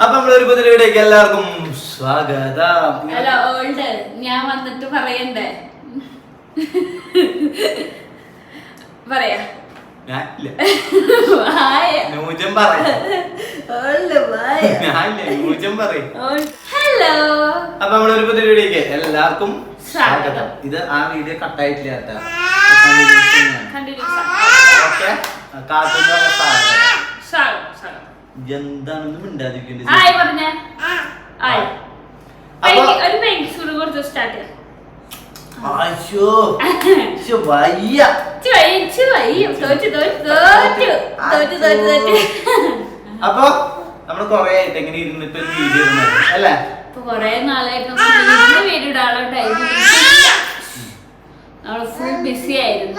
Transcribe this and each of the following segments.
അപ്പൊ നമ്മൾ ഒരു പുതിയ വീഡിയോക്ക് എല്ലാവർക്കും സ്വാഗതം. ഹലോ ഓൾഡ് ഞാൻ വന്നിട്ട് പറയണ്ടേ? പറയാ. ഹലോ. അപ്പൊ നമ്മളൊരു പുതിയ വീഡിയോക്ക് എല്ലാവർക്കും സ്വാഗതം. ഇത് ആ വീഡിയോ കട്ടായിട്ടില്ല കേട്ടോ. കാത്തുന്ന സ്വാഗതം സ്വാഗതം സ്വാഗതം. എന്താണെന്ന് പറഞ്ഞ. അപ്പൊ- ഒരു സ്റ്റാർട്ട് ചെയ്യാം വയ്യ. അപ്പൊ നമ്മൾ കൊറേ ആയിട്ട് എങ്ങനെ ഇരുന്നിട്ട് ഒരു വീഡിയോ അല്ലേ? ഇപ്പൊ കൊറേ നാളായിട്ട് വീഡിയോ ഇടാനുള്ള ടൈം നമ്മൾ ഫുൾ ബിസി ആയിരുന്നു.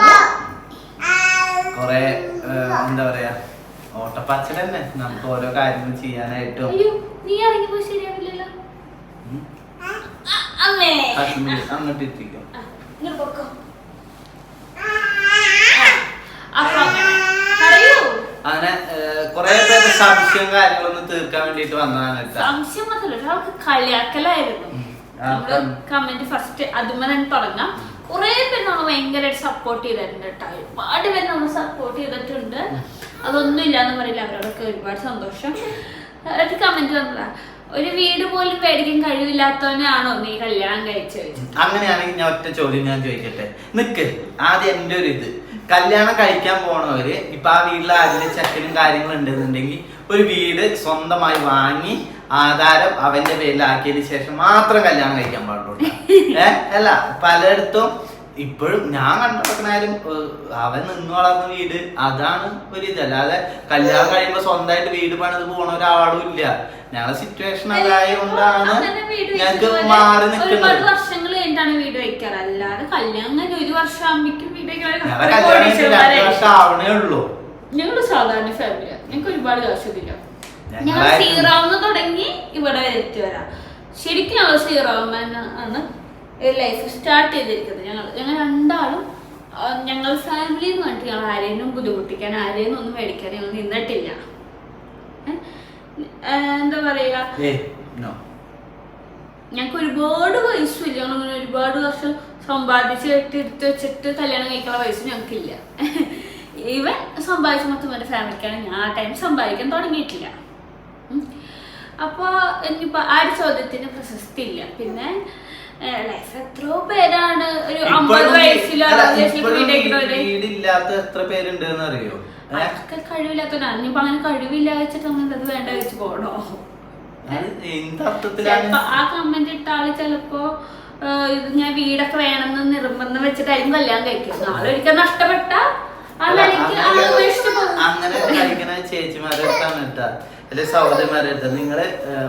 കൊറേ എന്താ പറയാ? ഓട്ടപ്പാച്ചൽ തന്നെ നമുക്ക് ഓരോ കാര്യങ്ങൾ ചെയ്യാനായിട്ടും. അയ്യോ നീ ഇറങ്ങിപ്പോ ശരിയാവില്ലല്ലോ. അങ്ങോട്ട് എത്തിക്കും. അങ്ങനെ. കൊറേ പേരുടെ സംശയം കാര്യങ്ങളൊന്നും തീർക്കാൻ വേണ്ടിട്ട് വന്നതാണ് സംശയം മാത്രമല്ല ഒരാൾക്ക് കളിയാക്കലായിരുന്നു. കമന്റ് ഫസ്റ്റ് അതുമ്മ തന്നെ തുടങ്ങാം. കുറെ പേര് നമ്മൾ ഭയങ്കരമായിട്ട് സപ്പോർട്ട് ചെയ്തിട്ടുണ്ട് കേട്ടോ. ഒരുപാട് പേര് നമ്മൾ സപ്പോർട്ട് ചെയ്തിട്ടുണ്ട്. അതൊന്നും ഇല്ലാന്ന് പറയില്ല. അവരോടൊക്കെ ഒരുപാട് സന്തോഷം. ഒരു കമന്റ് വന്നതാ. ഒരു വീട് പോലും പേടിക്കാൻ കഴിവില്ലാത്തവനാണോ നീ കല്യാണം കഴിച്ചു ചോദിച്ചത് അങ്ങനെയാണെങ്കിൽ ഞാൻ ഒറ്റ ചോദ്യം ഞാൻ ചോദിക്കട്ടെ. നിക്ക് ആദ്യം എന്റെ ഒരു ഇത്. കല്യാണം കഴിക്കാൻ പോണവര് ഇപ്പൊ ആ വീട്ടിൽ ആദ്യം ചെക്കനും കാര്യങ്ങളും ഉണ്ടെന്നുണ്ടെങ്കിൽ ഒരു വീട് സ്വന്തമായി വാങ്ങി ആധാരം അവന്റെ പേരിലാക്കിയതിന് ശേഷം മാത്രം കല്യാണം കഴിക്കാൻ പാടുള്ളൂ. ഏഹ് അല്ല പലയിടത്തും ഇപ്പോഴും ഞാൻ കണ്ടിടക്കണായാലും അവൻ നിന്ന് വളർന്ന വീട് അതാണ് ഒരു ഇത്. അല്ലാതെ കല്യാണം കഴിയുമ്പോ സ്വന്തമായിട്ട് വീട് പണിത് പോണ ഒരാളും ഇല്ല. ഞങ്ങളെ സിറ്റുവേഷൻ അതായതുകൊണ്ടാണ് ഞങ്ങൾക്ക് മാറി നിൽക്കുന്നത്. ഞങ്ങളെ സാധാരണ ഞങ്ങൾക്ക് ഒരുപാട് കാശൊന്നുമില്ല ഞങ്ങൾ തുടങ്ങി ഇവിടെ എത്തി വരാം ശരിക്കും ഞങ്ങൾ സീറോമ ആണ്. ലൈഫ് സ്റ്റാർട്ട് ചെയ്തിരിക്കുന്നത്. ഞങ്ങൾ ഞങ്ങൾ രണ്ടാളും ഞങ്ങൾ ഫാമിലി എന്ന് പറഞ്ഞിട്ട് ഞങ്ങൾ ആരെയും ബുദ്ധിമുട്ടിക്കാൻ ആരെയും ഒന്നും മേടിക്കാൻ ഞങ്ങൾ നിന്നിട്ടില്ല. എന്താ പറയുക ഞങ്ങൾക്ക് ഒരുപാട് പൈസയില്ല ഞങ്ങൾ ഒരുപാട് വർഷം സമ്പാദിച്ച് കെട്ടി എടുത്ത് വെച്ചിട്ട് കല്യാണം കഴിക്കാനുള്ള പൈസ ഞങ്ങൾക്കില്ല. ഇവൻ സമ്പാദിച്ച മൊത്തം എന്റെ ഫാമിലിക്കാണ് ഞാൻ ആ ടൈം സമ്പാദിക്കാൻ തുടങ്ങിയിട്ടില്ല. അപ്പോൾ ഇനിയിപ്പോൾ ഇനിയിപ്പോ ആ ഒരു ചോദ്യത്തിന് പ്രശസ്തി ഇല്ല. പിന്നെ ലൈഫ് എത്രയോ പേരാണ് ഒരു അമ്പത് വയസ്സിലോ വീടില്ലാത്ത എത്ര പേരുണ്ട് അറിയോ? അതൊക്കെ ഇനിയിപ്പോ അങ്ങനെ കഴിവില്ല വെച്ചിട്ട് അങ്ങനെ അത് വേണ്ട വെച്ച് ആ കമന്റ് ഇട്ട ആൾ ചിലപ്പോ ഞാൻ വീടൊക്കെ വേണമെന്ന് നിർബന്ധം വെച്ചിട്ടായിരിക്കും കല്യാണം കഴിക്കും നാളെ ഒരിക്കൽ നഷ്ടപ്പെട്ട അങ്ങനെ- കഴിക്കണ അടുത്താണ് കേട്ടാ. അല്ലെ അടുത്ത്. നിങ്ങൾ ഏഹ്,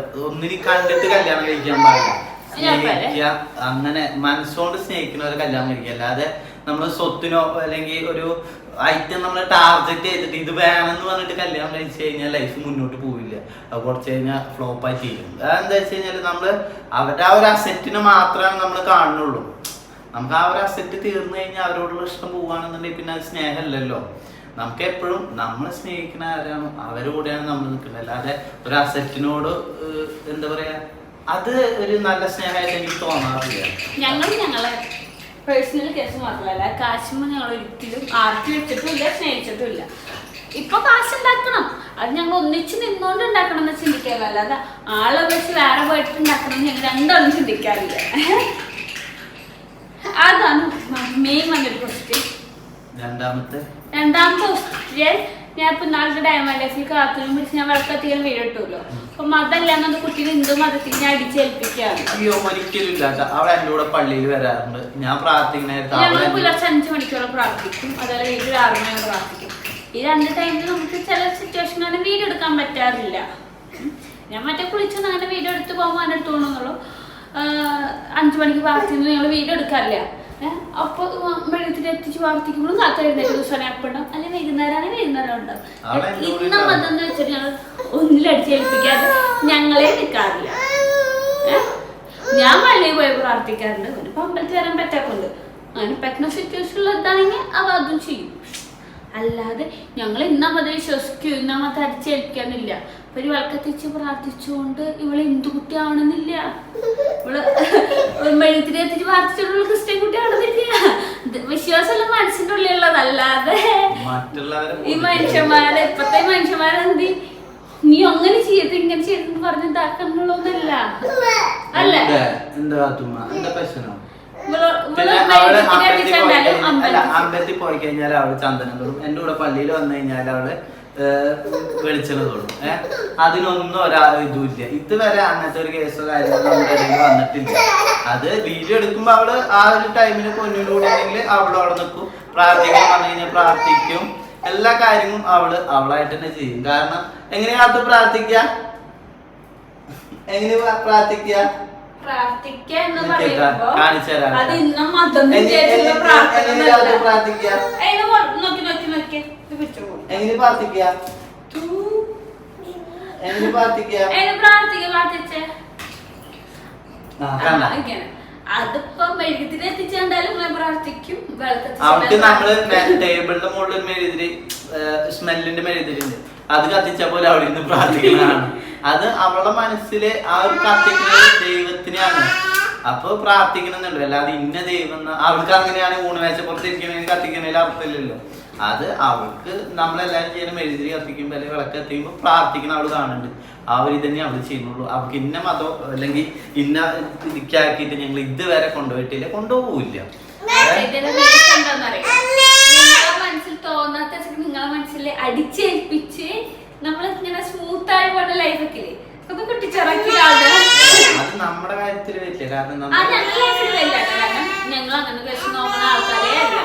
കണ്ടിട്ട് കല്യാണം കഴിക്കാൻ പാടില്ല. സ്നേഹിക്കുക അങ്ങനെ മനസ്സുകൊണ്ട് സ്നേഹിക്കുന്നവരെ കല്യാണം കഴിക്കുക. അല്ലാതെ നമ്മൾ സ്വത്തിനോ അല്ലെങ്കിൽ ഒരു ഐറ്റം നമ്മൾ ടാർഗറ്റ് ചെയ്തിട്ട് ഇത് വേണമെന്ന് പറഞ്ഞിട്ട് കല്യാണം കഴിച്ചു കഴിഞ്ഞാൽ ലൈഫ് മുന്നോട്ട് പോവില്ല. അത് കുറച്ച് കഴിഞ്ഞാൽ ഫ്ലോപ്പായി തീരും. അതെന്താ വെച്ച് കഴിഞ്ഞാൽ നമ്മൾ അവരുടെ ആ ഒരു അസെറ്റിനെ മാത്രമാണ് നമ്മൾ കാണുന്നുള്ളൂ. നമുക്ക് ആ ഒരു അസെറ്റ് തീർന്നു കഴിഞ്ഞാൽ അവരോടുള്ള ഇഷ്ടം പോവുകയാണെന്നുണ്ടെങ്കിൽ പിന്നെ അത് സ്നേഹമല്ലല്ലോ നമുക്ക് എപ്പോഴും നമ്മൾ സ്നേഹിക്കുന്ന ആരാണോ അവരുടെ നമ്മൾ നിൽക്കുന്നത്. അല്ലാതെ ഒരു അസെറ്റിനോട് എന്താ പറയാ അത് ഒരു നല്ല സ്നേഹമായിട്ട് എനിക്ക് തോന്നാറില്ല. ഞങ്ങളും ഞങ്ങളെ പേഴ്സണൽ കേസ് മാത്രമല്ല കാശുമ്പോൾ ഞങ്ങൾ ഒരിക്കലും ആർത്തി വെച്ചിട്ടുമില്ല സ്നേഹിച്ചിട്ടുമില്ല. ഇപ്പൊ കാശുണ്ടാക്കണം അത് ഞങ്ങൾ ഒന്നിച്ച് നിന്നുകൊണ്ട് ഉണ്ടാക്കണം എന്ന് ചിന്തിക്കാറില്ല. അല്ലാതെ ആളെ വെച്ച് വേറെ പോയിട്ട് ഉണ്ടാക്കണം ഞങ്ങൾ രണ്ടൊന്നും ചിന്തിക്കാറില്ല. അതാണ് മെയിൻ വന്നൊരു ക്വസ്റ്റ്യൻ രണ്ടാമത്തെ. രണ്ടാമത്തെ ക്വസ്റ്റ്യൻ ഞാൻ ഇപ്പൊ നാളത്തെ ഡയമണ്ട് ലൈഫിൽ കാത്തിനും പിടിച്ച് ഞാൻ വിളക്കത്തിക്കാൻ വീട് ഇട്ടുമല്ലോ അപ്പൊ മതല്ല എന്നത് കുട്ടികൾ ഹിന്ദു മതത്തിൽ ഞാൻ അടിച്ചേൽപ്പിക്കാറുണ്ട് അയ്യോ. അവൾ എന്റെ കൂടെ പള്ളിയിൽ വരാറുണ്ട്. ഞാൻ പ്രാർത്ഥിക്കുന്ന ഞങ്ങൾ പുലർച്ചെ അഞ്ചു മണിക്കോളം പ്രാർത്ഥിക്കും. അതുപോലെ വീട്ടിൽ ആറ് മണിയോടെ പ്രാർത്ഥിക്കും. ഈ രണ്ട് ടൈമിൽ നമുക്ക് ചില സിറ്റുവേഷനാണ് വീഡിയോ എടുക്കാൻ പറ്റാറില്ല. ഞാൻ മറ്റേ കുളിച്ചൊന്നും അങ്ങനെ വീഡിയോ എടുത്ത് പോകുമ്പോൾ പോകണമെന്നുള്ളൂ. അഞ്ചു മണിക്ക് പ്രാർത്ഥിക്കുന്നു ഞങ്ങൾ വീഡിയോ എടുക്കാറില്ല. അപ്പൊ വെള്ളത്തിൽ എത്തിച്ച് പ്രാർത്ഥിക്കുമ്പോഴും കാത്ത എഴുന്നേറ്റ് ദിവസം ഉണ്ടാവും അല്ലെങ്കിൽ വൈകുന്നേരമാണ് വൈകുന്നേരം ഉണ്ടാവും ഇന്ന മതം എന്ന് വെച്ചാൽ ഞങ്ങൾ ഒന്നിലടിച്ചേൽപ്പിക്കാതെ ഞങ്ങളെ നിൽക്കാറില്ല ഞാൻ പള്ളിയിൽ പോയി പ്രാർത്ഥിക്കാറുണ്ട്. അവനിപ്പോ അമ്പലത്തിൽ വരാൻ പറ്റാക്കുണ്ട് അങ്ങനെ പറ്റുന്ന സിറ്റുവേഷൻ ഉള്ളതാണെങ്കിൽ അവ അതും ചെയ്യും. അല്ലാതെ ഞങ്ങൾ ഇന്ന മതം വിശ്വസിക്കൂ ഇന്ന മതം വിളക്കെത്തിച്ച് പ്രാർത്ഥിച്ചുകൊണ്ട് ഇവൾ ഹിന്ദു കുട്ടിയാണെന്നില്ല. ഇവൾ മെഴുത്തിരി എത്തിച്ച് പ്രാർത്ഥിച്ചിട്ടുള്ള ക്രിസ്ത്യൻ കുട്ടി വിശ്വാസമല്ല മനസ്സിന്റെ ഉള്ളിലുള്ളതല്ലാതെ ഈ മനുഷ്യന്മാരെ ഇപ്പത്തെ മനുഷ്യന്മാരെന്തി? നീ അങ്ങനെ ചെയ്ത് ഇങ്ങനെ ചെയ്തെന്ന് പറഞ്ഞ് ഇതാക്കണുള്ളൂന്നല്ല അല്ലേ. അമ്പലത്തിൽ പോയി കഴിഞ്ഞാൽ അവൾ ചന്ദനം തൊടും എന്റെ കൂടെ പള്ളിയിൽ വന്നു കഴിഞ്ഞാൽ അവൾ വെളിച്ചെണ്ണ തോന്നും ഏഹ് അതിനൊന്നും ഒരാ ഇതുമില്ല. ഇതുവരെ അങ്ങനത്തെ ഒരു കേസോ കാര്യങ്ങളോ നമ്മുടെ ഇടയിൽ വന്നിട്ടില്ല. അത് വീഡിയോ എടുക്കുമ്പോ അവൾ ആ ഒരു ടൈമിന് പൊന്നിയുടെ കൂടെ ഉണ്ടെങ്കിൽ അവൾ അവിടെ നിൽക്കും. പ്രാർത്ഥിക്കാൻ പറഞ്ഞു കഴിഞ്ഞാൽ പ്രാർത്ഥിക്കും. എല്ലാ കാര്യങ്ങളും അവൾ അവളായിട്ട് തന്നെ ചെയ്യും. കാരണം എങ്ങനെയാ അത് പ്രാർത്ഥിക്ക? എങ്ങനെ പ്രാർത്ഥിക്ക? കാണിച്ചു തരാം. അത് എങ്ങനെ പ്രാർത്ഥിക്കുക എങ്ങനെ പ്രാർത്ഥിക്കുക എങ്ങനെ പ്രാർത്ഥിക്കുക പ്രാർത്ഥിച്ചേ. അതിപ്പോ മെഴുകുതിരി എത്തിച്ചാണ്ടാലും ഞാൻ പ്രാർത്ഥിക്കും. അവൾക്ക് നമ്മൾ ടേബിളിന്റെ മുകളിൽ മെഴുതിരി സ്മെല്ലിന്റെ മെഴുതിരിണ്ട് അത് കത്തിച്ച പോലെ അവിടെ നിന്ന് പ്രാർത്ഥിക്കുന്നതാണ്. അത് അവളുടെ മനസ്സിലെ ആ ഒരു കത്തിക്കുന്നത് ദൈവത്തിനെയാണ്. അപ്പൊ പ്രാർത്ഥിക്കണമെന്നുണ്ട്. അല്ലാതെ ഇന്ന ദൈവം അവൾക്ക് അങ്ങനെയാണ് ഊണ് മേശപ്പുറത്ത് ഇരിക്കണമെങ്കിൽ കത്തിക്കണേൽ അർത്ഥമില്ലല്ലോ. അത് അവൾക്ക് നമ്മളെല്ലാവരും ചെയ്യുന്ന മെഴുതിരി കത്തിക്കുമ്പോൾ അല്ലെങ്കിൽ വിളക്ക് കത്തിക്കുമ്പോൾ പ്രാർത്ഥിക്കണം അവൾ കാണുന്നുണ്ട്. ആ ഒരു ഇതന്നെ അവൾ ചെയ്യുന്നുള്ളൂ. അവൾക്ക് ഇന്ന മതം അല്ലെങ്കിൽ ഇന്ന ഇതിക്കാക്കിയിട്ട് ഞങ്ങൾ ഇതുവരെ കൊണ്ടുപോയിട്ടില്ല കൊണ്ടുപോകില്ല മനസ്സിൽ തോന്നാത്ത നിങ്ങളെ മനസ്സിൽ അടിച്ചേൽപ്പിച്ച് നമ്മൾ ഇങ്ങനെ സ്മൂത്ത് ആയി കുട്ടിച്ചിറക്കി അത് നമ്മുടെ കാര്യത്തിൽ വരില്ല. കാരണം ഞങ്ങൾ അങ്ങനെ വെച്ച് നോക്കുന്ന ആൾക്കാരെ അല്ല.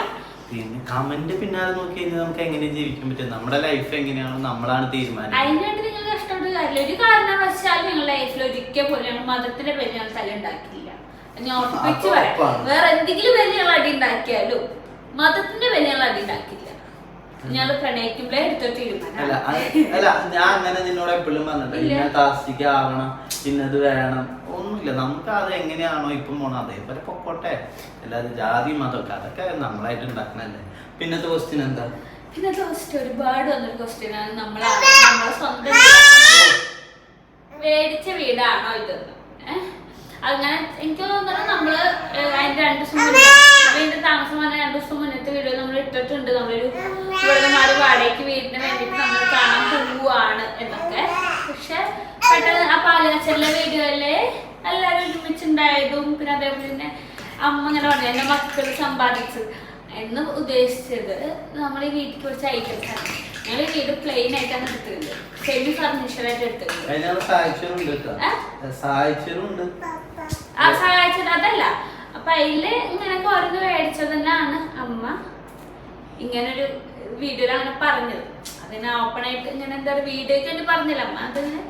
പിന്നെ കമന്റ് പിന്നാലെ നോക്കി കഴിഞ്ഞാൽ നമുക്ക് എങ്ങനെ ജീവിക്കാൻ പറ്റും നമ്മുടെ ലൈഫ് എങ്ങനെയാണോ നമ്മളാണ് തീരുമാനം അതിനായിട്ട് നിങ്ങൾ കഷ്ടപ്പെട്ട് കാര്യമില്ല. ഒരു കാരണവശാലും ഞങ്ങളുടെ ലൈഫിൽ ഒരിക്കൽ പോലും ഞങ്ങൾ മതത്തിന്റെ പേര് ഞങ്ങൾ തല ഉണ്ടാക്കിയില്ല. ഞാൻ ഉറപ്പിച്ച് പറയാം. വേറെ എന്തെങ്കിലും പേര് ഞങ്ങൾ അടി ഉണ്ടാക്കിയാലും മതത്തിന്റെ പേര് ഞങ്ങൾ അടി ഉണ്ടാക്കിയില്ല. ഞങ്ങൾ പ്രണയിക്കുമ്പോഴേ എടുത്ത തീരുമാനം അല്ല ഞാൻ അങ്ങനെ നിന്നോട് എപ്പോഴും പറഞ്ഞിട്ടില്ല ഇന്ന കാസ്റ്റിക്ക് ആവണം ഇന്നത് വേണം. ഒന്നുമില്ല നമുക്ക് അത് എങ്ങനെയാണോ ഇപ്പം പോണോ അതേപോലെ പൊക്കോട്ടെ. അല്ലാതെ ജാതി മതമൊക്കെ അതൊക്കെ നമ്മളായിട്ട് ഉണ്ടാക്കണല്ലേ? പിന്നത്തെ ക്വസ്റ്റ്യൻ എന്താ? പിന്നെ ക്വസ്റ്റ്യൻ ഒരുപാട് വന്നൊരു ക്വസ്റ്റ്യൻ ആണ്. നമ്മളെ നമ്മളെ സ്വന്തം? മേടിച്ച വീടാണോ ഇതെന്ന്. അങ്ങനെ എനിക്ക് തോന്നുന്നത് നമ്മൾ അതിന്റെ രണ്ടു ദിവസം മുന്നേ അതിന്റെ താമസം വന്ന രണ്ടു ദിവസം മുന്നത്തെ വീഡിയോ നമ്മൾ ഇട്ടിട്ടുണ്ട്. നമ്മളൊരു ഇവിടെ മാറി വാടകയ്ക്ക് വീടിന് വേണ്ടിയിട്ട് നമ്മൾ കാണാൻ പോവുകയാണ് എന്നൊക്കെ. പക്ഷെ പെട്ടെന്ന് ആ പാലുകാച്ചലിലെ വീഡിയോയിൽ എല്ലാവരും ഒരുമിച്ചുണ്ടായതും പിന്നെ അതേപോലെ തന്നെ അമ്മ ഇങ്ങനെ പറഞ്ഞു എന്റെ മക്കൾ സമ്പാദിച്ചു എന്ന് ഉദ്ദേശിച്ചത് നമ്മൾ ഈ വീട്ടിൽ കുറച്ച് ഐറ്റംസ് ആണ്. ഞങ്ങൾ വീട് പ്ലെയിൻ ആയിട്ടാണ് എടുത്തിട്ടുണ്ട് സെമി ഫർണിച്ചർ ആയിട്ട് എടുത്തിട്ടുണ്ട് ആ സഹായിച്ചത് അതല്ല. അപ്പൊ അതിൽ ഇങ്ങനെ കുറഞ്ഞ് മേടിച്ചത് തന്നെയാണ് അമ്മ ഇങ്ങനൊരു വീഡിയോയിൽ അങ്ങനെ പറഞ്ഞത്. അതിന് ഓപ്പൺ ആയിട്ട് ഇങ്ങനെ എന്താ വീഡിയോയ്ക്ക് വേണ്ടി പറഞ്ഞില്ല അമ്മ. അതിന്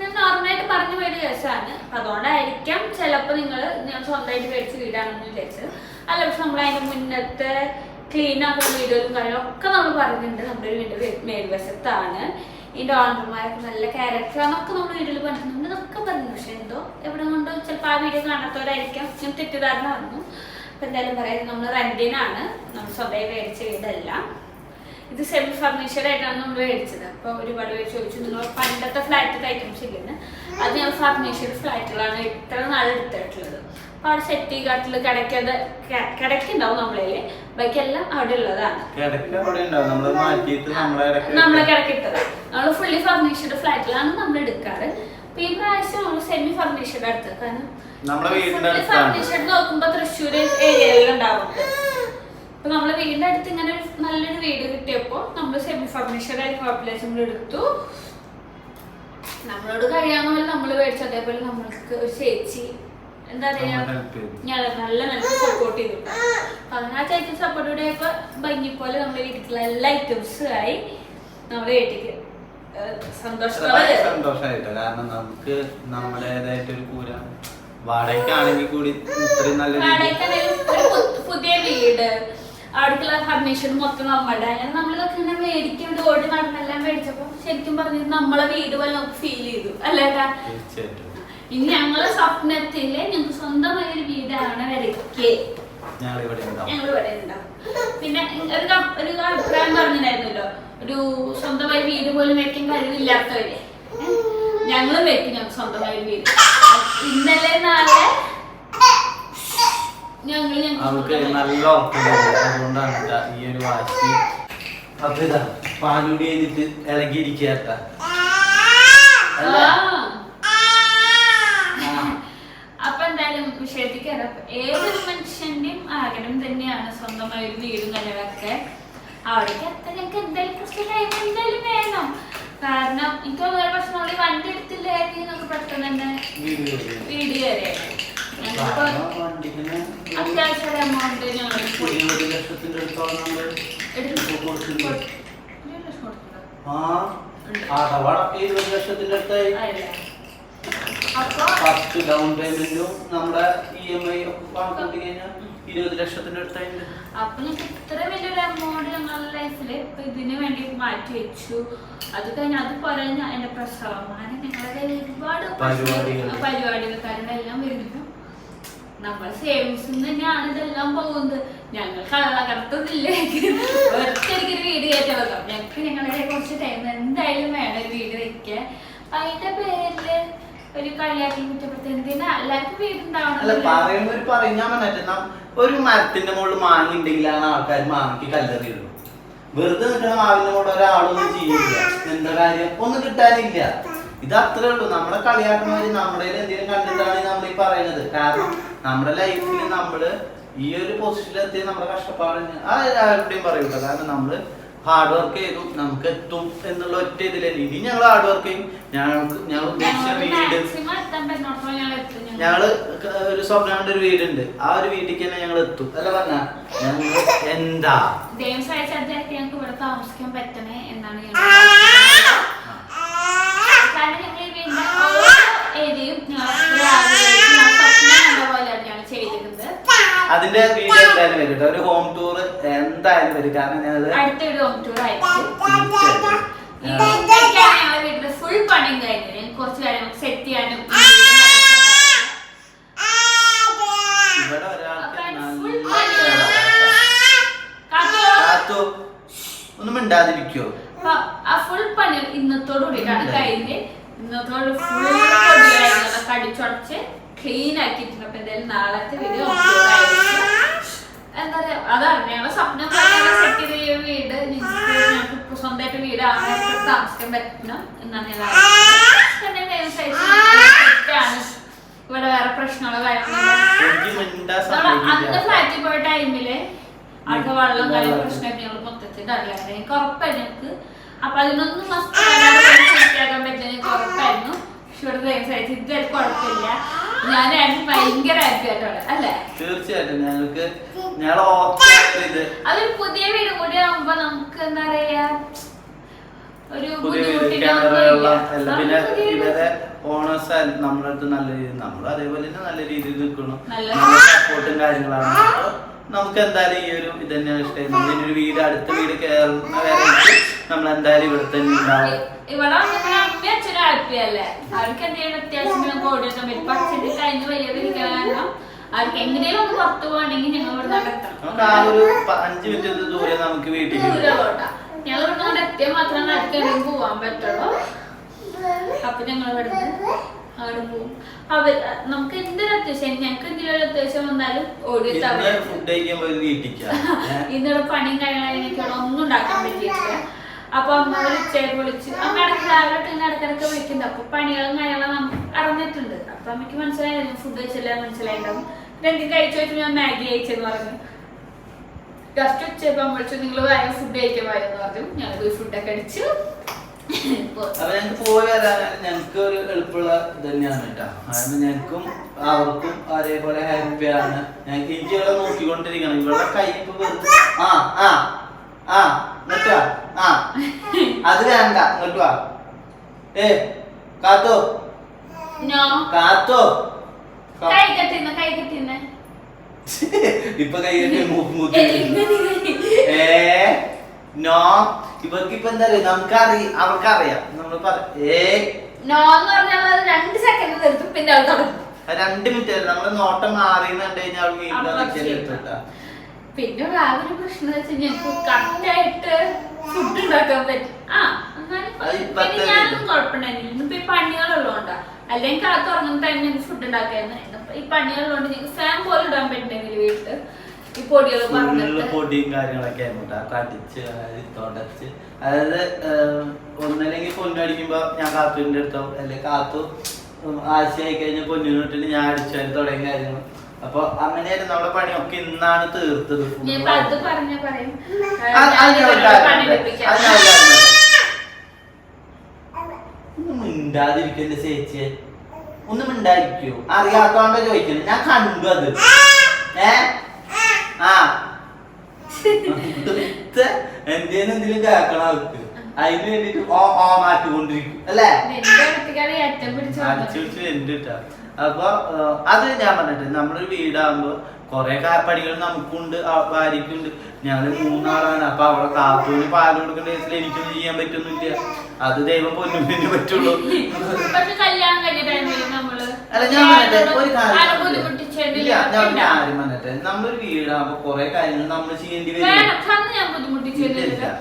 നോർമലായിട്ട് പറഞ്ഞു പോയ കേസാണ് അതുകൊണ്ടായിരിക്കാം ചിലപ്പോ നിങ്ങൾ ഞാൻ സ്വന്തമായിട്ട് മേടിച്ച് വീടാണെന്ന് വിചാരിച്ചത്. അല്ല പക്ഷെ നമ്മൾ അതിന്റെ മുന്നത്തെ ക്ലീൻ ആക്കുന്ന വീഡിയോയിലും കാര്യങ്ങളൊക്കെ നമ്മൾ പറഞ്ഞിട്ടുണ്ട്. നമ്മുടെ ഒരു വീട് മേൽവശത്താണ്. ഇതിന്റെ ഓണർമാരൊക്കെ നല്ല ക്യാരക്ടറാന്നൊക്കെ നമ്മൾ വീഡിയോയിൽ പറഞ്ഞിട്ടുണ്ട് എന്നൊക്കെ പറഞ്ഞു. പക്ഷെ എന്തോ എവിടെ കൊണ്ടോ ചിലപ്പോൾ ആ വീഡിയോ കാണാത്തവരായിരിക്കാം. ഞാൻ തെറ്റിദ്ധാരണ വന്നു. അപ്പൊ എന്തായാലും പറയാം നമ്മൾ റെന്റിനാണ് നമ്മൾ സ്വന്തമായി മേടിച്ച വീടല്ല. ഇത് സെമി ഫർണിച്ചർ ആയിട്ടാണ് നമ്മൾ മേടിച്ചത്. അപ്പൊ ഒരുപാട് പേര് ചോദിച്ചു നിങ്ങൾ പണ്ടത്തെ ഫ്ലാറ്റത്തെ ഐറ്റംസ് ഇല്ലെന്ന്? അത് ഞാൻ ഫർണിച്ചർ ഫ്ലാറ്റുകളാണ് ഇത്ര നാൾ എടുത്തിട്ടുള്ളത്. അപ്പൊ അവിടെ സെറ്റി കാട്ടിൽ കിടക്കാതെ കിടക്കുണ്ടാവും നമ്മളെ ബാക്കി എല്ലാം അവിടെ ഉള്ളതാണ്. നമ്മൾ മാറ്റിയിട്ട് നമ്മളെ ഇടയ്ക്ക് നമ്മളെ കിടക്കിട്ടത്. നമ്മൾ ഫുള്ളി ഫർണിച്ചർഡ് ഫ്ലാറ്റിലാണ് നമ്മൾ എടുക്കാറ്. അപ്പൊ ഈ പ്രാവശ്യം നമ്മൾ സെമി ഫർണിച്ചർഡ് എടുത്തത്. കാരണം ഫർണിഷഡ് നോക്കുമ്പോ തൃശ്ശൂർ ഏരിയയിൽ ഉണ്ടാവുന്നത് അപ്പൊ നമ്മളെ വീടിന്റെ അടുത്ത് ഇങ്ങനെ ഒരു നല്ലൊരു വീട് കിട്ടിയപ്പോ നമ്മൾ സെമി ഫർണിഷഡ് ആയിട്ട് പോപ്പുലേഷൻ എടുത്തു. നമ്മളോട് കഴിയാവുന്ന പോലെ നമ്മൾ മേടിച്ചു. അതേപോലെ നമ്മൾക്ക് ഒരു ചേച്ചി എന്താ പറയാ? ഞാൻ നല്ല നല്ല സപ്പോർട്ട് ചെയ്തു അപ്പൊ അങ്ങനെ ആ ചേച്ചി സപ്പോർട്ടോടെ ഇപ്പൊ ഭംഗി പോലെ നമ്മുടെ വീട്ടിലുള്ള എല്ലാ ഐറ്റംസും ആയി നമ്മുടെ വീട്ടിലേക്ക് സന്തോഷമായിട്ടോ കാരണം നമുക്ക് നമ്മുടേതായിട്ട് ഒരു കൂര. വാടകയ്ക്കാണെങ്കിൽ കൂടി ഇത്രയും നല്ല പുതിയ വീട്. അവിടേക്കുള്ള ഫർണിച്ചർ മൊത്തം നമ്മുടെ അങ്ങനെ നമ്മളിതൊക്കെ ഇങ്ങനെ മേടിക്കും ഓടി നടന്നെല്ലാം മേടിച്ചപ്പോ ശരിക്കും പറഞ്ഞത് നമ്മളെ വീട് പോലെ നമുക്ക് ഫീൽ ചെയ്തു. അല്ലേട്ടാ ഇനി ഞങ്ങളെ സ്വപ്നത്തിൽ ഞങ്ങൾക്ക് സ്വന്തമായ ഒരു വീടാണ് വരയ്ക്കേ. ഞങ്ങൾ ഇവിടെ ഉണ്ടാവും. പിന്നെ ഒരു ഒരു അഭിപ്രായം പറഞ്ഞിട്ടുണ്ടായിരുന്നല്ലോ. ഒരു സ്വന്തമായി വീട് പോലും വെക്കാൻ കഴിവില്ലാത്തവര്. ഞങ്ങളും വെക്കും ഞങ്ങൾക്ക് സ്വന്തമായി ഒരു വീട്. ഇന്നലെ നാളെ അവൾക്ക് നല്ല ഉറക്കമുണ്ടാവും അതുകൊണ്ടാണ് ഈ ഒരു വാശി. അപ്പൊ ഇതാ പാലൂടി കഴിഞ്ഞിട്ട് ഇളകിയിരിക്കുക കേട്ടാ അല്ല? ആ. അപ്പൊ എന്തായാലും വിഷയത്തിൽ കയറാം ഏതൊരു മനുഷ്യന്റെയും ആഗ്രഹം തന്നെയാണ് സ്വന്തമായ ഒരു വീട് നിലവൊക്കെ അവിടേക്ക് എത്താൻ ഞങ്ങൾക്ക് എന്തായാലും കുറച്ച് ടൈം എന്തായാലും വേണം. കാരണം എനിക്ക് വേറെ നമ്മൾ വണ്ടി എടുത്തില്ലായിരുന്നു നമുക്ക് പെട്ടെന്ന് തന്നെ വീട് കയറി. അത്യാവശ്യം ഒരു എമൗണ്ട് ഞങ്ങൾ ഇരുപത് ലക്ഷത്തിന്റെ അടുത്തോളം കൊടുത്തിട്ടുണ്ട്. ആ ഇരുപത് ലക്ഷത്തിന്റെ അടുത്തായി അപ്പൊ ഫസ്റ്റ് ഡൗൺ പേയ്മെന്റും നമ്മുടെ ഇ എം ഐ ഒക്കെ കണക്കൂട്ടി കഴിഞ്ഞാൽ ഇരുപത് ലക്ഷത്തിന്റെ അടുത്തായിട്ട് അപ്പൊ ഇത്ര വലിയൊരു എമൗണ്ട് ഞങ്ങളുടെ ലൈഫിൽ ഇപ്പൊ ഇതിന് വേണ്ടി മാറ്റി വെച്ചു അത് കഴിഞ്ഞ് അത് പോലെ എന്റെ പ്രസവം അങ്ങനെ ഞങ്ങളുടെ ഒരുപാട് പരിപാടികൾ. പരിപാടികൾ കാരണം എല്ലാം വരുന്നു നമ്മുടെ സേവിങ്സ് തന്നെയാണ് ഇതെല്ലാം പോകുന്നത്. ഞങ്ങൾ ഒറ്റയ്ക്ക് ഒരു വീട് കയറ്റി വെക്കാം. ഞങ്ങൾക്ക് ഞങ്ങളുടെ കുറച്ച് ടൈം എന്തായാലും വേണം ഒരു വീട് വെക്കാൻ. അതിന്റെ പേരിൽ ഒരു കളിയാക്കി കുറ്റപ്പെടുത്തി എന്തിനാ? എല്ലാവർക്കും വീടുണ്ടാവണം ഒരു മരത്തിന്റെ മുകളിൽ മാങ്ങ ഉണ്ടെങ്കിലാണ് ആൾക്കാർ മാങ്ങിക്ക് കല്ലെറിയുള്ളൂ വെറുതെ നിൽക്കുന്ന മാവിന്റെ മുകളിൽ ഒരാളൊന്നും ചെയ്യില്ല എന്താ കാര്യം? ഒന്നും കിട്ടാനില്ല. ഇത് അത്രേ ഉള്ളൂ. നമ്മളെ കളിയാക്കുന്നവര് നമ്മുടെ എന്തെങ്കിലും കണ്ടിട്ടാണ് നമ്മൾ ഈ പറയുന്നത്. കാരണം നമ്മുടെ ലൈഫിൽ നമ്മൾ ഈ ഒരു പൊസിഷനിൽ എത്തി നമ്മുടെ കഷ്ടപ്പാട് ആ ആരുടെയും പറയൂട്ടോ കാരണം നമ്മൾ ഹാർഡ് വർക്ക് ചെയ്തു നമുക്ക് എത്തും എന്നുള്ള ഒറ്റ ഇതിലെ ഇനി ഞങ്ങൾ ഹാർഡ് വർക്ക് ചെയ്യും. ഞങ്ങൾക്ക് ഞങ്ങൾ ഉദ്ദേശിച്ച വീട്. ഞങ്ങൾ. ഒരു സ്വപ്നം ഒരു വീടുണ്ട്. ആ ഒരു വീട്ടിലേക്ക് തന്നെ ഞങ്ങൾ എത്തും. അല്ല പറഞ്ഞ ഞങ്ങൾ എന്താ? ദൈവം ഞങ്ങൾക്ക് ഇവിടെ താമസിക്കാൻ പറ്റണേ എന്നാണ് കാരണം ഞങ്ങൾ ഏരിയയും അതിന്റെ വീഡിയോ എന്തായാലും വരും കേട്ടോ. ഒരു ഹോം ടൂർ എന്തായാലും വരും. കാരണം ഞാനത് അടുത്ത ഒരു ഹോം ടൂർ ഞാൻ- ഫുൾ പണിയും കുറച്ച് കാര്യങ്ങൾ സെറ്റ് ചെയ്യാനും ഇവിടെ ഒരാൾക്ക് ഒന്നും മിണ്ടാതിരിക്കോ. ആ ഫുൾ പണി ഇന്നത്തോട് കൂടിയിട്ടാണ് കഴിഞ്ഞ് ഇന്നത്തോട് ഫുൾ കടിച്ചുടച്ച് ക്ലീൻ ആക്കിയിട്ടുണ്ട്. അപ്പൊ എന്തായാലും നാളത്തെ വീഡിയോ എന്താ പറയാ അതാണ് ഞങ്ങളെ സ്വപ്നം സെറ്റ് ചെയ്ത ഈ വീട്. ഞങ്ങൾക്ക് സ്വന്തമായിട്ട് വീട്. ആണെങ്കിൽ താമസിക്കാൻ പറ്റണം എന്നാണ് ഞാൻ. ഇവിടെ വേറെ പ്രശ്നങ്ങളോ കാര്യങ്ങളോ എനിക്ക് അന്ന് ഫ്ലാറ്റിൽ പോയ ടൈമിൽ അവിടെ വെള്ളം കാര്യം. പ്രശ്നമായിട്ട് ഞങ്ങൾ മൊത്തത്തിൽ അറിയാതെ എനിക്ക് ഉറപ്പായിരുന്നു ഞങ്ങൾക്ക് അപ്പൊ അതിനൊന്നും മനസ്സിലാക്കാൻ പറ്റില്ല എനിക്ക് ഉറപ്പായിരുന്നു. പക്ഷെ ഇവിടെ ദൈവം സഹിച്ച് ഇതുവരെ കുഴപ്പമില്ല. ഞാനായിരുന്നു ഭയങ്കര ഹാപ്പി ആയിട്ടാണ് അല്ലേ തീർച്ചയായിട്ടും ഞങ്ങൾക്ക് അതൊരു പുതിയ വീട് കൂടി നമുക്ക് എന്താ പറയാ ഒരു പുതിയ വീട് ബുദ്ധിമുട്ടിന്റെ കിണറ് ഒന്നും ഇല്ല. വെള്ളം പിന്നെ നമുക്ക് പുതിയ വീട്. ഇവരെ ഓണേഴ്സ് നമ്മളെ നല്ല രീതി നമ്മൾ അതേപോലെ തന്നെ നല്ല രീതിയിൽ നിൽക്കണം സപ്പോർട്ടും കാര്യങ്ങളാണ് നമുക്ക് എന്തായാലും ഈ ഒരു ഇത് തന്നെയാണ് ഇഷ്ടം. നമ്മൾ ഒരു വീട് അടുത്ത വീട് കയറുന്ന വരെ നമ്മൾ എന്തായാലും ഇവിടെ തന്നെ ഉണ്ടാവും. ഇവിടെ അച്ഛനും അവർക്ക് എന്തെങ്കിലും അത്യാവശ്യം കഴിഞ്ഞ് കാരണം അവർക്ക് എങ്ങനെയും ഒന്ന് പുറത്തു പോകണമെങ്കിൽ ഞങ്ങൾ ഇവിടെ നടത്തണം നമുക്ക് ആ ഒരു അഞ്ച് മിനിറ്റ് ദൂരെ നമുക്ക് വീട്ടിൽ ഞങ്ങൾ ഇവിടെ എത്തിയാൽ മാത്രമേ എവിടെയും പോവാൻ പറ്റുള്ളൂ. അപ്പൊ ഞങ്ങൾ അവിടെ പോകും അവർ നമുക്ക് എന്തൊരു അത്യാവശ്യം? ഞങ്ങൾക്ക് എന്തെങ്കിലും അത്യാവശ്യം വന്നാലും വീട്ടിക്കാം. ഇന്നിവിടെ പണിയും കാര്യങ്ങളും എനിക്കവിടെ ഒന്നും ഉണ്ടാക്കാൻ പറ്റിയിട്ടില്ല. അപ്പൊ അമ്മ ഉച്ചയൊക്കെ വിളിച്ച് അമ്മ ഇടയ്ക്ക് രാവിലെ ഇങ്ങനെ ഇടയ്ക്കിടയ്ക്ക് വിളിക്കുന്നുണ്ട്. അപ്പൊ പണികളും കാര്യങ്ങളും നമുക്ക് അറിഞ്ഞിട്ടുണ്ട്. അപ്പൊ അമ്മയ്ക്ക് മനസ്സിലായിരുന്നു ഫുഡ് കഴിച്ചില്ല മനസ്സിലായിട്ടുണ്ടാവും. രണ്ടും കഴിച്ചു വെച്ചാൽ ഞാൻ മാഗി കഴിച്ചെന്ന് പറഞ്ഞു. ജസ്റ്റ് ഉച്ചയപ്പം വിളിച്ചു നിങ്ങൾ വേറെ ഫുഡ് കഴിക്കാൻ പോയെന്ന് പറഞ്ഞു. ഞങ്ങൾ പോയി ഫുഡൊക്കെ അടിച്ചു. അപ്പൊ ഞങ്ങക്ക് പോയി വരാൻ ഞങ്ങക്ക് ഒരു എളുപ്പമുള്ള ഇത് തന്നെയാണ് കേട്ടോ. കാരണം ഞങ്ങൾക്കും അവർക്കും അതേപോലെ ഹാപ്പിയാണ് ഞങ്ങൾക്ക് എനിക്ക് ഇവിടെ നോക്കിക്കൊണ്ടിരിക്കണം. ഇവിടെ കൈ ഇപ്പൊ വെറുതെ ആ ആ ആ ഇങ്ങോട്ട് ആ അത് വേണ്ട. ഇങ്ങോട്ട് വാ. ഏ കാത്തോ? കാത്തോ? ഇപ്പൊ കൈ കെട്ടി മൂക്ക് ഏ? നോ ഇവർക്ക് ഇപ്പൊ എന്താ അറിയാം? നമുക്കറിയാം അവർക്കറിയാം. നമ്മൾ പറ ഏ? നോ എന്ന് പറഞ്ഞാൽ അത് രണ്ട് സെക്കൻഡ് നിർത്തും പിന്നെ അത് തുടങ്ങും. രണ്ട് മിനിറ്റ് നമ്മൾ നോട്ടം മാറി കണ്ടു കഴിഞ്ഞാൽ അവൾ വീണ്ടും പിന്നെ വേറൊരു പ്രശ്നം വെച്ചാൽ ഞങ്ങൾക്ക് കറക്റ്റായിട്ട് ഫുഡ് ഉണ്ടാക്കാൻ പറ്റും. ആ എന്നാലും അത് ഞാനൊന്നും കുഴപ്പമുണ്ടായിരുന്നില്ല ഇന്നിപ്പോ ഈ പണികളുള്ളതുകൊണ്ടാ അല്ലെങ്കിൽ കാലത്ത് ഉറങ്ങുന്ന ടൈമിൽ ഞങ്ങൾക്ക് ഫുഡ് ഉണ്ടാക്കായിരുന്നു. ഈ പണികളുള്ളതുകൊണ്ട് ഞങ്ങൾക്ക് ഫാൻ പോലും ഇടാൻ പറ്റുന്നെങ്കിൽ വീട്ടിൽ. ഈ പൊടികൾ ഫുള്ള് പറഞ്ഞിട്ട് പൊടിയും കാര്യങ്ങളൊക്കെ ആയിരുന്നു കടിച്ച് തുടച്ച്. അതായത് ഏഹ്, ഒന്നല്ലെങ്കിൽ പൊന്നടിക്കുമ്പോ ഞാൻ കാത്തുവിന്റെ അടുത്തോ അല്ലെങ്കിൽ കാത്തു ആഴ്ചയായി കഴിഞ്ഞ പൊന്നിനിട്ടിട്ട് ഞാൻ അടിച്ചു വരെ തുടങ്ങിയ കാര്യങ്ങൾ. അപ്പൊ അങ്ങനെയായിരുന്നു നമ്മുടെ പണിയൊക്കെ ഇന്നാണ് തീർത്തത് ഒന്നും മിണ്ടാതിരിക്കല്ലേ ചേച്ചിയെ? ഒന്നും മിണ്ടായിരിക്കോ അറിയാത്തോണ്ടോ ചോദിക്കണം ഞാൻ കണ്ടു അത്. ഏ ആ. എന്തേലും എന്തെങ്കിലും കേക്കണം അവർക്ക് അതിന് വേണ്ടിട്ട് ഓ ഓ മാറ്റിക്കൊണ്ടിരിക്കും. അല്ലേ? അടിച്ചു ഉണ്ട് അപ്പൊ അത് ഞാൻ പറഞ്ഞിട്ട് നമ്മളൊരു വീടാകുമ്പോ കൊറേ പണികൾ നമുക്കുണ്ട് ഭാര്യക്കുണ്ട് ഞങ്ങൾ മൂന്നാളാണ്. അപ്പൊ അവിടെ കാത്തൂന് പാൽ കൊടുക്കേണ്ട കേസിൽ എനിക്കൊന്നും ചെയ്യാൻ പറ്റുന്നില്ല അത് ദൈവം പൊന്നു പറ്റുള്ളൂ. കല്യാണം കഴിഞ്ഞ ടൈമിൽ നമ്മൾ അല്ല ഞാൻ ഒരു കാര്യം ആരെ പറഞ്ഞിട്ട്. ബുദ്ധിമുട്ടിച്ചതിന് ഇല്ല ഞാൻ ഒരു ഇല്ല. കാര്യം പറഞ്ഞിട്ട് നമ്മളൊരു വീടാകുമ്പോ കൊറേ കാര്യങ്ങൾ നമ്മൾ ചെയ്യേണ്ടി വരും. അന്ന് ഞാൻ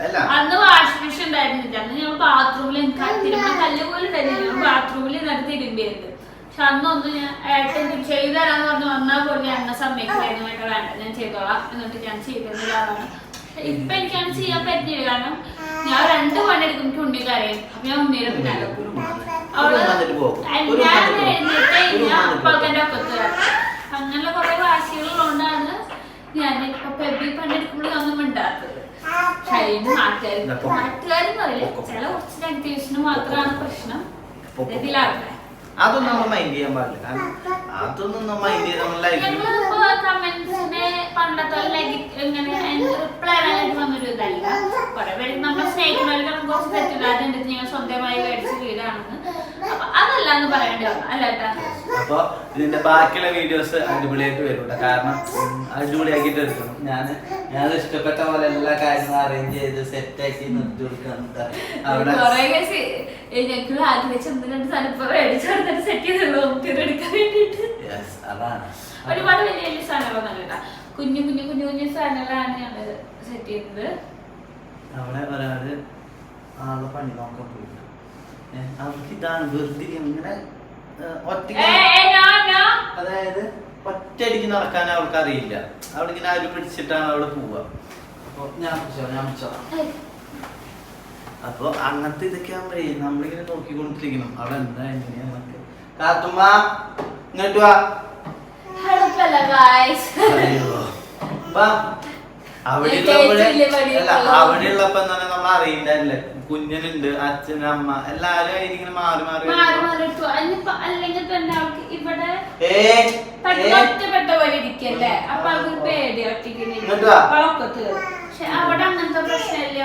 അല്ല. അന്ന് വാഷിംഗ് മെഷീൻ ഉണ്ടായിരുന്നില്ല. അന്ന് ഞങ്ങൾ ബാത്റൂമിൽ എനിക്ക് തിരുമ്പ കല്ല് പോലും ഉണ്ടായിരുന്നില്ല. ബാത്റൂമിൽ നിന്നിട്ട് തിരുമ്പിയത് പക്ഷെ അന്നൊന്നും ഞാൻ ഏട്ടൻ ചെയ്തു തരാന്ന് പറഞ്ഞ് വന്നാൽ പോലും എന്നെ സമ്മതിക്കില്ലായിരുന്നു. ഏട്ടാ വേണ്ട ഞാൻ ചെയ്തോളാം. എന്നിട്ട് ഞാൻ ചെയ്തിരുന്ന ഇപ്പൊ എനിക്കാണ് ചെയ്യാൻ പറ്റിയത് കാരണം ഞാൻ രണ്ട് പണി എടുക്കും എനിക്ക് കരയും അപ്പൊ ഞാൻ ഉണ്ണിയുടെ പിന്നാലെ. അങ്ങനെ കൊറേ വാശികളുള്ളതുകൊണ്ടാണ് ഞാൻ ഇപ്പൊ പെബി പണിയെടുക്കുമ്പോൾ ഒന്നും മിണ്ടാത്തത്. നാട്ടുകാർ. നാട്ടുകാരും പറയില്ല ചില കുറച്ച് മാത്രമാണ് പ്രശ്നം. ഇതിലാകട്ടെ. അതൊന്നും നമ്മൾ മൈൻഡ് ചെയ്യാൻ പാടില്ല. അതൊന്നും നമ്മൾ മൈൻഡ് ചെയ്ത് നമ്മൾ ലൈഫിൽ കമന്റ്സിനെ പണ്ടത്തെ ഇങ്ങനെ റിപ്ലൈ ആയിട്ട് വന്നൊരു ഇതല്ല. കുറെ പേര് നമ്മളെ സ്നേഹിക്കുന്നവർക്ക് കുറച്ച് തെറ്റില്ലാതെ ഞങ്ങൾ സ്വന്തമായി മേടിച്ച വീടാണെന്ന്. അപ്പൊ അതല്ല എന്ന് പറയേണ്ടി വന്നു. അപ്പൊ ഇതിന്റെ ബാക്കിയുള്ള വീഡിയോസ് അടിപൊളിയായിട്ട് വരും കാരണം അടിപൊളിയാക്കിട്ട് എടുക്കണം. ഞാൻ ഞാൻ ഇഷ്ടപ്പെട്ട പോലെ എല്ലാ കാര്യങ്ങളും അറേഞ്ച് ചെയ്ത് സെറ്റ് ആക്കി നിർത്തി കൊടുക്കണം. അവിടെ ഞങ്ങൾക്ക് ആഗ്രഹിച്ച ഒന്ന് രണ്ട് സ്ഥലത്ത് മേടിച്ചു സെറ്റ് ചെയ്തുള്ളൂ നമുക്ക് എടുക്കാൻ അതാണ്. ഒരുപാട് വലിയ വലിയ സാധനങ്ങളൊന്നും കേട്ടാ കുഞ്ഞു കുഞ്ഞു കുഞ്ഞു കുഞ്ഞു സാധനങ്ങളാണ് ഞങ്ങൾ സെറ്റ് ചെയ്തത്. അവിടെ ഒരാൾ ആളെ പണി നോക്കാൻ പോയിട്ട് അവർക്ക് ഇതാണ് വെറുതെ ഇങ്ങനെ ഒറ്റ. അതായത് ഒറ്റയടിക്ക് നടക്കാൻ അവൾക്ക് അറിയില്ല. അവളിങ്ങനെ അവർ പിടിച്ചിട്ടാണ് അവൾ പോവുക അപ്പൊ ഞാൻ പിടിച്ചോ ഞാൻ പിടിച്ചോ അപ്പൊ അങ്ങനത്തെ ഇതൊക്കെ ആകുമ്പോഴേ നമ്മളിങ്ങനെ നോക്കിക്കൊണ്ടിരിക്കണം. അവിടെ എന്താ എങ്ങനെയാന്നൊക്കെ കാത്തുമ്മ ഇങ്ങോട്ട് വാ. അല്ല ഗായ്സ് എന്താണ് നമ്മൾ അറിയണ്ടല്ലേ കുഞ്ഞനുണ്ട് അച്ഛൻ അമ്മ. എല്ലാരും മാറി മാറി അവിടെ അങ്ങനത്തെ പ്രശ്നമില്ല.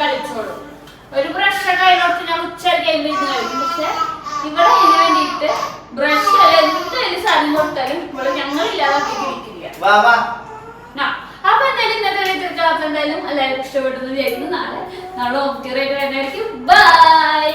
കളിച്ചോളും. ഒരു പ്രശ്നം കയ്യിലോട്ട് ഞാൻ ഉച്ച കഴിഞ്ഞ് കളിക്കും. പക്ഷെ ഇവിടെ ഇതിനു വേണ്ടിയിട്ട് ബ്രഷ് എന്തായാലും സാധനം കൊടുത്താലും ഇവിടെ ഞങ്ങൾ ആ, അപ്പൊ എന്തായാലും ഇന്നത്തെ വീഡിയോ അപ്പൊ എന്തായാലും എല്ലാവർക്കും ഇഷ്ടപ്പെട്ടെന്ന് വിചാരിക്കുന്നു. നാളെ നാളെ വരുന്നതായിരിക്കും ബൈ